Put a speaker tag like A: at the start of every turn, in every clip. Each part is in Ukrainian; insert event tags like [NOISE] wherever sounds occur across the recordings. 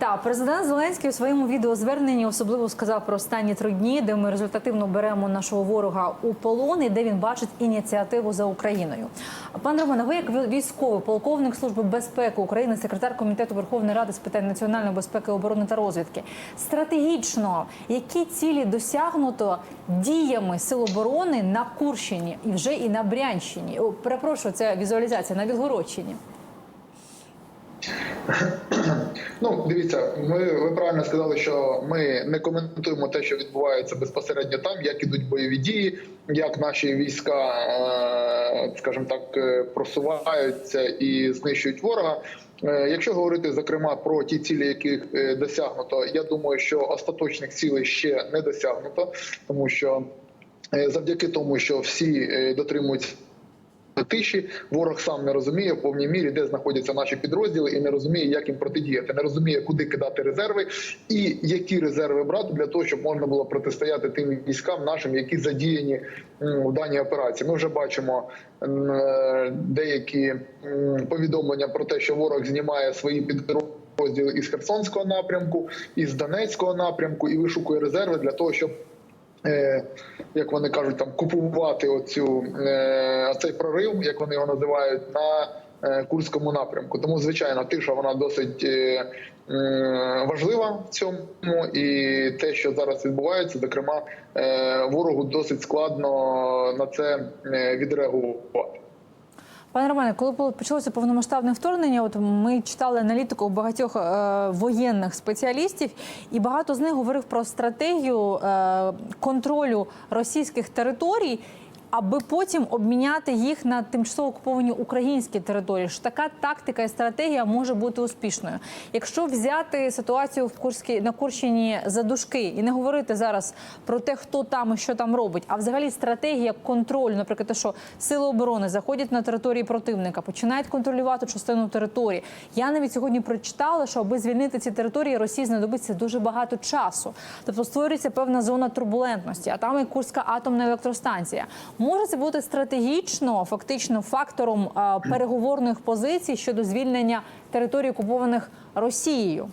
A: Так, президент Зеленський у своєму відеозверненні особливо сказав про останні три дні, де ми результативно беремо нашого ворога у полон і де він бачить ініціативу за Україною. Пане Романе, ви як військовий полковник служби безпеки України, секретар комітету Верховної Ради з питань національної безпеки, оборони та розвідки. Стратегічно які цілі досягнуто діями сил оборони на Курщині і вже і на Брянщині? Перепрошую, це візуалізація на Білгородщині.
B: Ну, дивіться, ми ви правильно сказали, що ми не коментуємо те, що відбувається безпосередньо там, як ідуть бойові дії, як наші війська, е, скажімо так, е, просуваються і знищують ворога. Е, Якщо говорити зокрема про ті цілі, яких досягнуто, я думаю, що остаточних цілей ще не досягнуто, тому що завдяки тому, що всі дотримуються тиші. Ворог сам не розуміє в повній мірі, де знаходяться наші підрозділи, і не розуміє, як їм протидіяти. Не розуміє, куди кидати резерви і які резерви брати для того, щоб можна було протистояти тим військам нашим, які задіяні в даній операції. Ми вже бачимо е, деякі повідомлення про те, що ворог знімає свої підрозділи із Херсонського напрямку, із Донецького напрямку і вишукує резерви для того, щоб як вони кажуть, там купувати оцю е, цей прорив, як вони його називають, на е, Курському напрямку. Тому, звичайно, тиша вона досить е, е, важлива в цьому, і те, що зараз відбувається, зокрема, е, ворогу досить складно на це е, відреагувати.
A: Пане Романе, коли почалося повномасштабне вторгнення, от ми читали аналітику багатьох е, воєнних спеціалістів, і багато з них говорив про стратегію е, контролю російських територій. Аби потім обміняти їх на тимчасово окуповані українські території, що така тактика і стратегія може бути успішною. Якщо взяти ситуацію в Курській на Курщині за дужки і не говорити зараз про те, хто там і що там робить, а взагалі стратегія контролю, наприклад, те, що сили оборони заходять на території противника, починають контролювати частину території. Я навіть сьогодні прочитала, що аби звільнити ці території, Росії знадобиться дуже багато часу. Тобто створюється певна зона турбулентності, а там і Курська атомна електростанція. Може це бути стратегічно, фактично фактором а, переговорних позицій щодо звільнення територій окупованих Росією.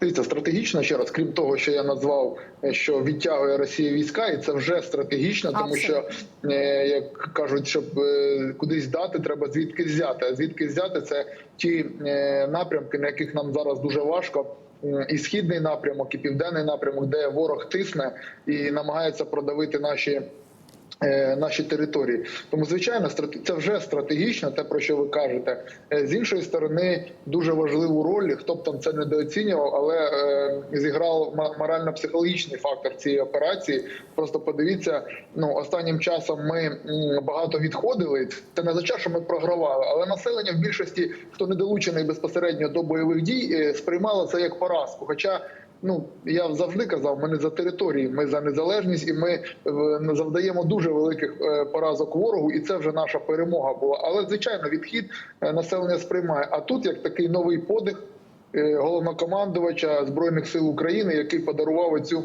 B: Дивіться, стратегічно ще раз, крім того, що я назвав, е, що відтягує Росія війська, і це вже стратегічно, тому що е, як кажуть, щоб е, кудись дати, треба звідки взяти. А звідки взяти це ті е, напрямки, на яких нам зараз дуже важко. М, І східний напрямок, і південний напрямок, де ворог тисне і намагається продавити наші. Е, Наші території, тому звичайно, це вже стратегічно, те про що ви кажете. Е, З іншої сторони, дуже важливу роль, хто б там це недооцінював, але е, зіграв морально-психологічний фактор цієї операції. Просто подивіться, ну останнім часом ми багато відходили. Це не означає, що ми програвали, але населення в більшості, хто не долучений безпосередньо до бойових дій, сприймало це як поразку. Хоча Ну я завжди казав, ми не за території, ми за незалежність, і ми е, завдаємо дуже великих е, поразок ворогу, і це вже наша перемога була. Але звичайно, відхід е, населення сприймає. А тут як такий новий подих головнокомандувача збройних сил України, який подарував цю.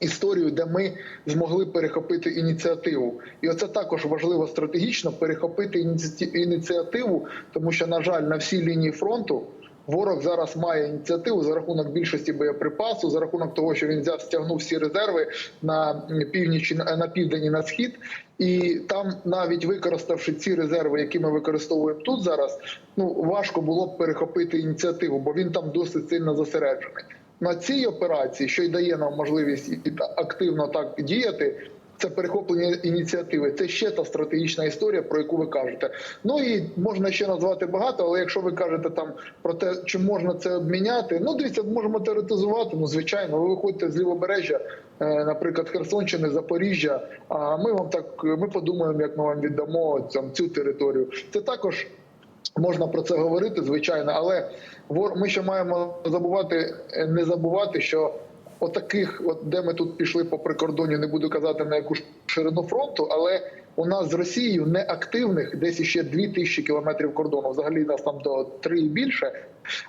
B: Історію, де ми змогли перехопити ініціативу, і оце також важливо стратегічно перехопити ініці- ініціативу, тому що на жаль, на всій лінії фронту ворог зараз має ініціативу за рахунок більшості боєприпасу, за рахунок того, що він взяв стягнув всі резерви на північ на південь і на схід, і там, навіть використавши ці резерви, які ми використовуємо тут зараз, ну важко було б перехопити ініціативу, бо він там досить сильно зосереджений. На цій операції, що й дає нам можливість активно так діяти, це перехоплення ініціативи. Це ще та стратегічна історія, про яку ви кажете. Ну і можна ще назвати багато, але якщо ви кажете там про те, чи можна це обміняти, ну дивіться, можемо теоретизувати. Ну звичайно, ви виходите з лівобережжя, е, наприклад, Херсонщини, Запоріжжя. А ми вам так ми подумаємо, як ми вам віддамо там цю територію. Це також. Можна про це говорити, звичайно, але ми ще маємо забувати, не забувати, що отаких, от де ми тут пішли по прикордонню, не буду казати на яку ширину фронту, але у нас з Росією неактивних десь іще 2 тисячі кілометрів кордону. Взагалі нас там до 3 і більше,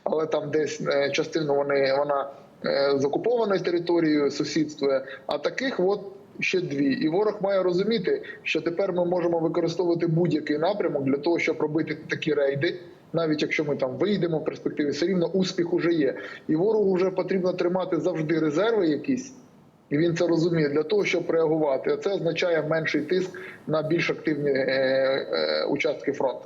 B: але там десь е, частину вони вона е, з окупованою територією сусідствує. А таких от ще дві. І ворог має розуміти, що тепер ми можемо використовувати будь-який напрямок для того, щоб робити такі рейди. Навіть якщо ми там вийдемо в перспективі, все рівно успіх уже є. І ворогу вже потрібно тримати завжди резерви якісь. І він це розуміє для того, щоб реагувати. А це означає менший тиск на більш активні е, е, участки фронту.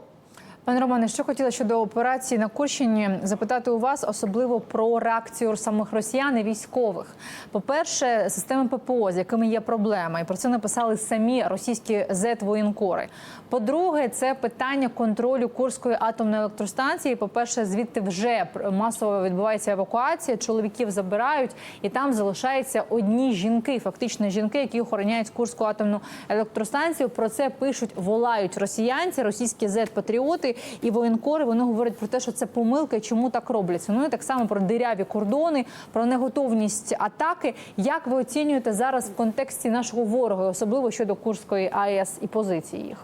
A: Пане Романе, що хотіла щодо операції на Курщині запитати у вас, особливо про реакцію самих росіян і військових. По-перше, системи ППО, з якими є проблема, і про це написали самі російські зет-воєнкори. По-друге, це питання контролю Курської атомної електростанції. По-перше, звідти вже масово відбувається евакуація, чоловіків забирають, і там залишаються одні жінки, фактично жінки, які охороняють Курську атомну електростанцію. Про це пишуть, волають росіянці, російські зет-патріоти і воєнкори. Вони говорять про те, що це помилка, чому так робляться. Ну і так само про диряві кордони, про неготовність атаки. Як ви оцінюєте зараз в контексті нашого ворога, особливо щодо Курської АЕС і позиції їх?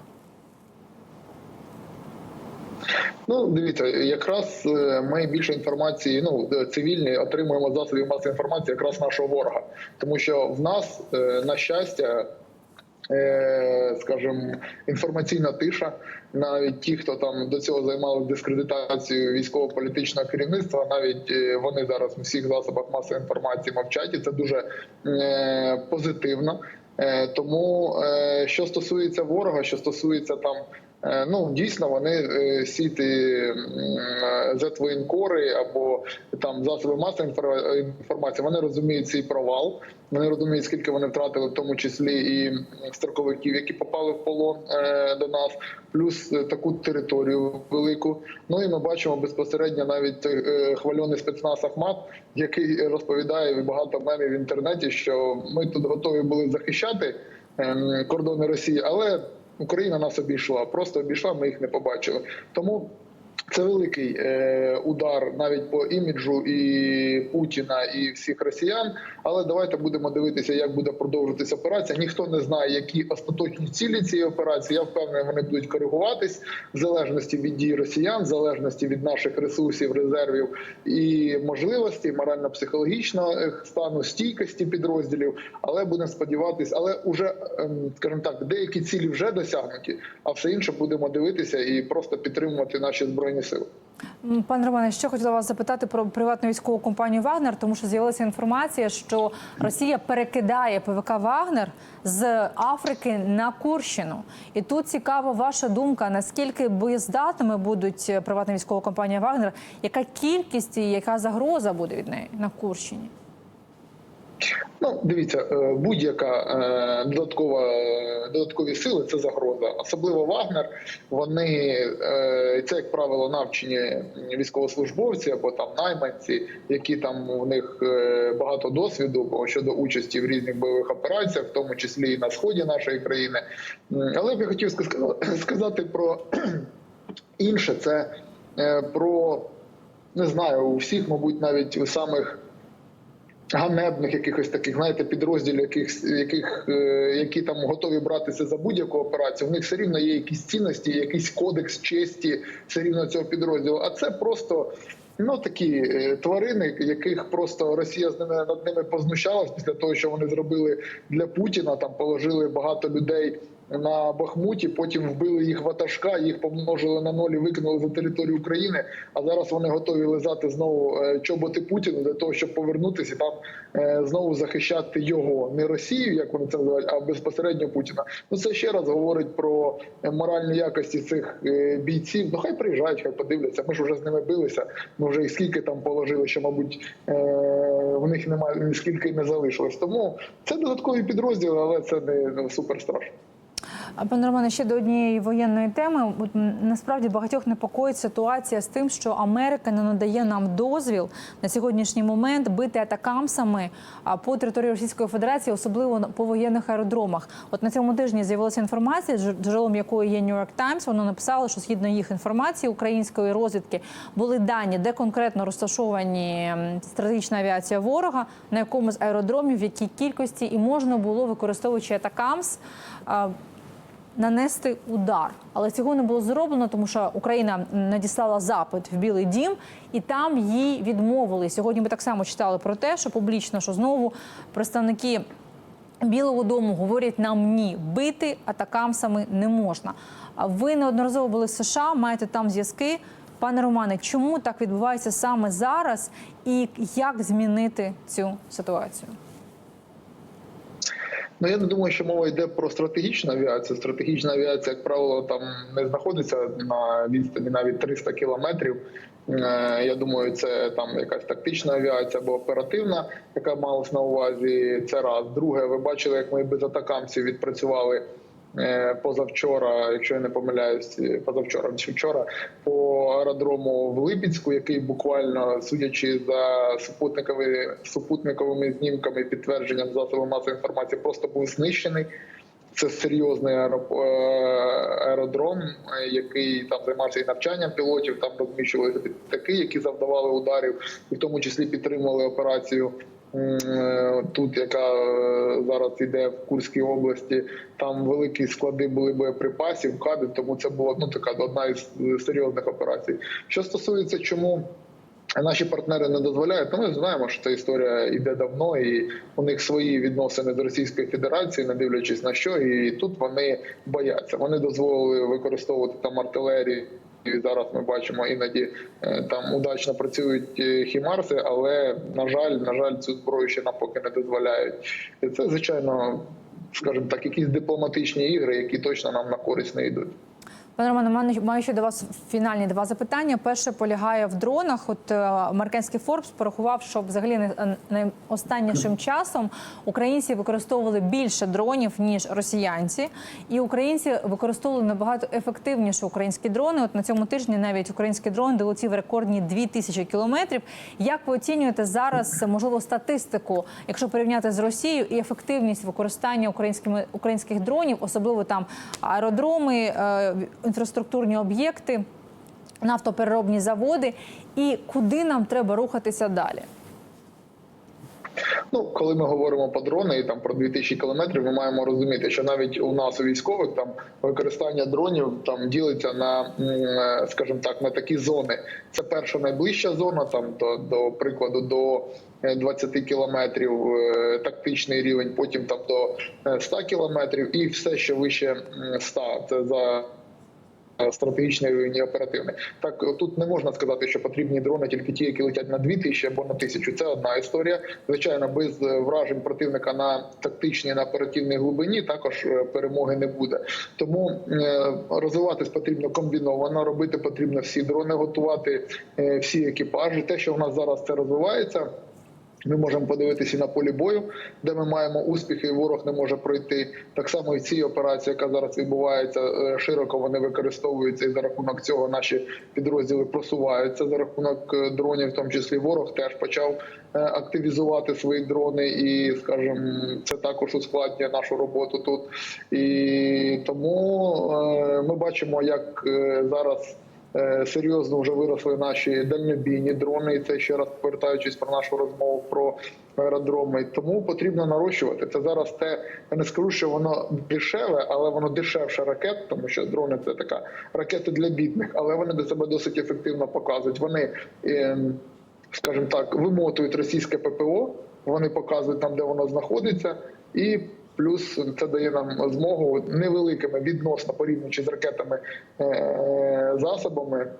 B: Ну, дивіться, якраз е, ми більше інформації, ну е, цивільні отримуємо засобів масової інформації якраз нашого ворога, тому що в нас, е, на щастя, скажімо, інформаційна тиша. Навіть ті, хто там до цього займали дискредитацію військово-політичного керівництва, навіть е, вони зараз у всіх засобах масової інформації мовчать, і це дуже е, позитивно. Е, Тому що стосується ворога, що стосується там. Е, Ну дійсно вони е, сіти зетвоєнкори або там засоби масової інформації. Вони розуміють цей провал. Вони розуміють, скільки вони втратили, в тому числі і строковиків, які попали в полон е, до нас, плюс таку територію велику. Ну і ми бачимо безпосередньо навіть хвальоний спецназ Ахмат, який розповідає багато мене в інтернеті, що ми тут готові були захищати ем, кордони Росії, але Україна нас обійшла, просто обійшла. Ми їх не побачили. Тому це великий е, удар навіть по іміджу і Путіна і всіх росіян. Але давайте будемо дивитися, як буде продовжуватися операція. Ніхто не знає, які остаточні цілі цієї операції. Я впевнений, вони будуть коригуватись в залежності від дій росіян, в залежності від наших ресурсів, резервів і можливостей, морально-психологічного стану, стійкості підрозділів. Але будемо сподіватися, але вже ем, скажімо так, деякі цілі вже досягнуті, а все інше будемо дивитися і просто підтримувати наші збройні сили.
A: Пане Романе, ще хотіла вас запитати про приватну військову компанію Вагнер, тому що з'явилася інформація, що Росія перекидає ПВК Вагнер з Африки на Курщину. І тут цікава ваша думка, наскільки боєздатними будуть приватна військова компанія Вагнер, яка кількість і яка загроза буде від неї на Курщині?
B: Ну, дивіться, е, будь-яка е, додаткова додаткові сили це загроза. Особливо Вагнер. Вони е, це, як правило, навчені військовослужбовці або там найманці, які там у них багато досвіду щодо участі в різних бойових операціях, в тому числі і на сході нашої країни. Але я хотів ска- сказати про інше. Це про не знаю, у всіх, мабуть, навіть у самих ганебних якихось таких, знаєте, підрозділів, яких, яких, е, які там готові братися за будь-яку операцію. В них все рівно є якісь цінності, якийсь кодекс честі все рівно цього підрозділу. А це просто. Ну такі е, тварини, яких просто Росія з ними над ними познущалась після того, що вони зробили для Путіна. Там положили багато людей на Бахмуті, потім вбили їх ватажка, їх помножили на нолі, викинули за територію України. А зараз вони готові лизати знову е, чоботи Путіну для того, щоб повернутися і там е, знову захищати його не Росію, як вони це називають, а безпосередньо Путіна. Ну це ще раз говорить про е, моральні якості цих бійців. Ну хай приїжджають, хай подивляться. Ми ж вже з ними билися. Ми вже і скільки там положили, що мабуть в них немає скільки не залишилось. Тому це додаткові підрозділи, але це не супер страшно.
A: А пане Романе, ще до однієї воєнної теми. Насправді багатьох непокоїть ситуація з тим, що Америка не надає нам дозвіл на сьогоднішній момент бити атакамсами по території Російської Федерації, особливо по воєнних аеродромах. От на цьому тижні з'явилася інформація, джерелом якої є New York Times. Воно написало, що згідно їх інформації української розвідки були дані, де конкретно розташовані стратегічна авіація ворога, на якому з аеродромів, в якій кількості і можна було використовуючи атакамс. Нанести удар, але цього не було зроблено, тому що Україна надіслала запит в Білий Дім, і там їй відмовили. Сьогодні ми так само читали про те, що публічно, що знову представники. Білого дому говорять нам ні, бити атакамсами не можна. А Ви неодноразово були в США, маєте там зв'язки. Пане Романе, чому так відбувається саме зараз, і як змінити цю ситуацію?
B: Ну я не думаю, що мова йде про стратегічну авіацію. Стратегічна авіація, як правило, там не знаходиться на відстані навіть 300 кілометрів. Е, Я думаю, це там якась тактична авіація або оперативна, яка малась на увазі. Це раз. Друге, ви бачили, як ми без атакамців відпрацювали позавчора, якщо я не помиляюсь, позавчора чи вчора по аеродрому в Липецьку, який буквально судячи за супутниковими супутниковими знімками підтвердженням засобів масової інформації, просто був знищений. Це серйозний е, аеродром, е, який там займався і навчанням пілотів. Там розміщувалися літаки, які завдавали ударів, і в тому числі підтримували операцію. Е, Тут, яка е, зараз йде в Курській області, там великі склади були боєприпасів, кади, тому це була ну така одна із серйозних операцій. Що стосується, чому Наші партнери не дозволяють. Ну, ми знаємо, що ця історія йде давно, і у них свої відносини з Російською Федерацією, не дивлячись на що, і тут вони бояться. Вони дозволили використовувати там артилерію. І зараз ми бачимо іноді е, там удачно працюють е, хімарси, але на жаль, на жаль, цю зброю ще нам поки не дозволяють. Це звичайно, скажімо так, якісь дипломатичні ігри, які точно нам на користь не йдуть.
A: Пане Романе, маю- ще до вас фінальні два запитання. Перше полягає в дронах. От е, американський Форбс порахував, що взагалі не, не останнішим часом українці використовували більше дронів ніж росіянці, і українці використовували набагато ефективніше українські дрони. От на цьому тижні навіть український дрон долетів рекордні 2000 кілометрів. Як ви оцінюєте зараз можливо статистику, якщо порівняти з Росією і ефективність використання українськими українських дронів, особливо там аеродроми, е, інфраструктурні об'єкти, нафтопереробні заводи, і куди нам треба рухатися далі?
B: Ну, коли ми говоримо про дрони і там про 2000 кілометрів, ми маємо розуміти, що навіть у нас у військових там використання дронів там ділиться на, е, скажімо так, на такі зони. Це перша найближча зона, там до, до прикладу, до е, 20 кілометрів е, тактичний рівень, потім там до е, 100 кілометрів, і все, що вище 100, це за е, стратегічний рівень і оперативний. Так тут не можна сказати, що потрібні дрони тільки ті, які летять на 2000 або на 1000. Це одна історія. Звичайно, без е, вражень противника на тактичній на оперативній глибині також е, перемоги не буде. Тому е, розвиватись потрібно комбіновано, робити потрібно всі дрони, готувати е, всі екіпажі. Те, що в нас зараз це розвивається. Ми можемо подивитися на полі бою, де ми маємо успіхи, і ворог не може пройти. Так само і в цій операції, яка зараз відбувається, е, широко вони використовуються, і за рахунок цього наші підрозділи просуваються. За рахунок е, дронів, в тому числі ворог теж почав е, активізувати свої дрони, і скажімо, це також ускладнює нашу роботу тут. І тому ми бачимо, як зараз. Е, серйозно вже виросли наші дальнобійні дрони. І це ще раз повертаючись про нашу розмову про аеродроми. Тому потрібно нарощувати. Це зараз те. Я не скажу, що воно дешеве, але воно дешевше ракет, тому що дрони це така ракети для бідних, але вони до себе досить ефективно показують. Вони, ем, скажімо так, вимотують російське ППО. Вони показують там, де воно знаходиться, і плюс це дає нам змогу невеликими відносно порівнюючи з ракетами е, засобами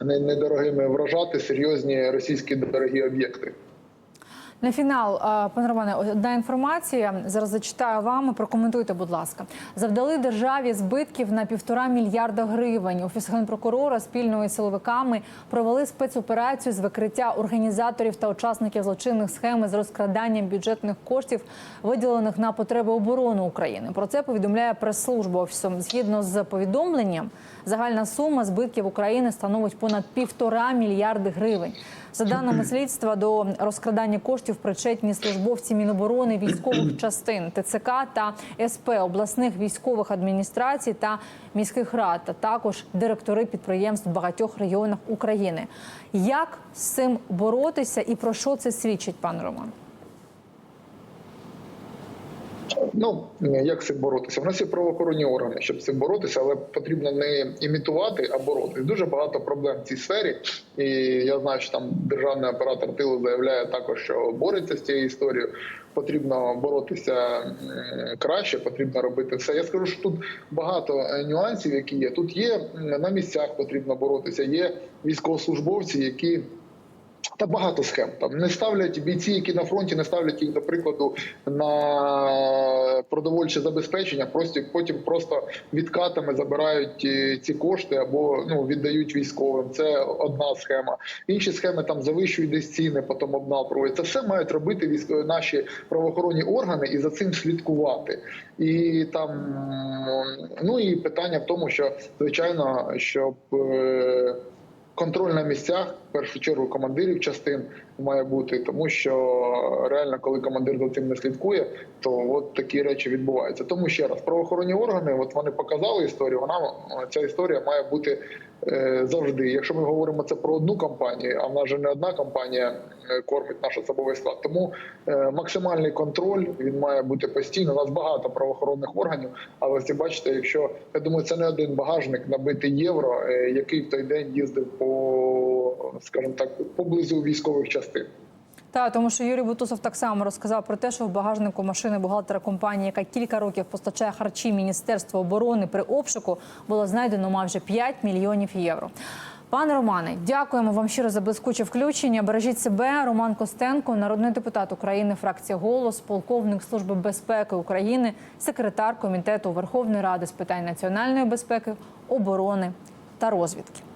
B: недорогими вражати серйозні російські дорогі об'єкти.
A: На фінал, е, пане Романе, одна інформація. Зараз зачитаю вам. Прокоментуйте, будь ласка. Завдали державі збитків на півтора мільярда гривень. Офіс генпрокурора спільно із силовиками провели спецоперацію з викриття організаторів та учасників злочинних схем з розкраданням бюджетних коштів, виділених на потреби оборони України. Про це повідомляє прес-служба офісу. Згідно з повідомленням, загальна сума збитків України становить понад півтора мільярди гривень. За даними [CLEARS THROAT] слідства, до розкрадання коштів причетні службовці Міноборони, військових [CLEARS THROAT] частин ТЦК та СП обласних військових адміністрацій та міських рад, а також директори підприємств в багатьох регіонах України. Як з цим боротися і про що це свідчить, пан Роман?
B: Ну як цим боротися? У нас є правоохоронні органи, щоб цим боротися, але потрібно не імітувати, а боротися. Дуже багато проблем в цій сфері. І я знаю, що там державний оператор тилу заявляє також, що бореться з цією історією. Потрібно боротися краще, потрібно робити все. Я скажу, що тут багато е, нюансів, які є. Тут є на місцях потрібно боротися. Є військовослужбовці, які та багато схем там не ставлять бійці, які на фронті не ставлять їх, до прикладу, на продовольче забезпечення. Просто потім просто відкатами забирають е, ці кошти або ну віддають військовим. Це одна схема. Інші схеми там завищують десь ціни, потім обнал. Це все мають робити військові наші правоохоронні органи і за цим слідкувати. І там ну і питання в тому, що звичайно, щоб. Контроль на місцях, в першу чергу, командирів частин має бути, тому що реально, коли командир за цим не слідкує, то от такі речі відбуваються. Тому ще раз, правоохоронні органи, от вони показали історію. Вона ця історія має бути завжди. Якщо ми говоримо це про одну компанію, а в нас же не одна компанія е, кормить наш особовий склад. Тому е, максимальний контроль він має бути постійно. У нас багато правоохоронних органів, але ви бачите, якщо я думаю, це не один багажник набитий євро, е, який в той день їздив по, скажімо так, поблизу військових частин.
A: Та тому, що Юрій Бутусов так само розказав про те, що в багажнику машини бухгалтера компанії, яка кілька років постачає харчі Міністерства оборони при обшуку, було знайдено майже 5 мільйонів євро. Пане Романе, дякуємо вам щиро за блискуче включення. Бережіть себе. Роман Костенко, народний депутат України, фракція Голос, полковник Служби безпеки України, секретар комітету Верховної Ради з питань національної безпеки, оборони та розвідки.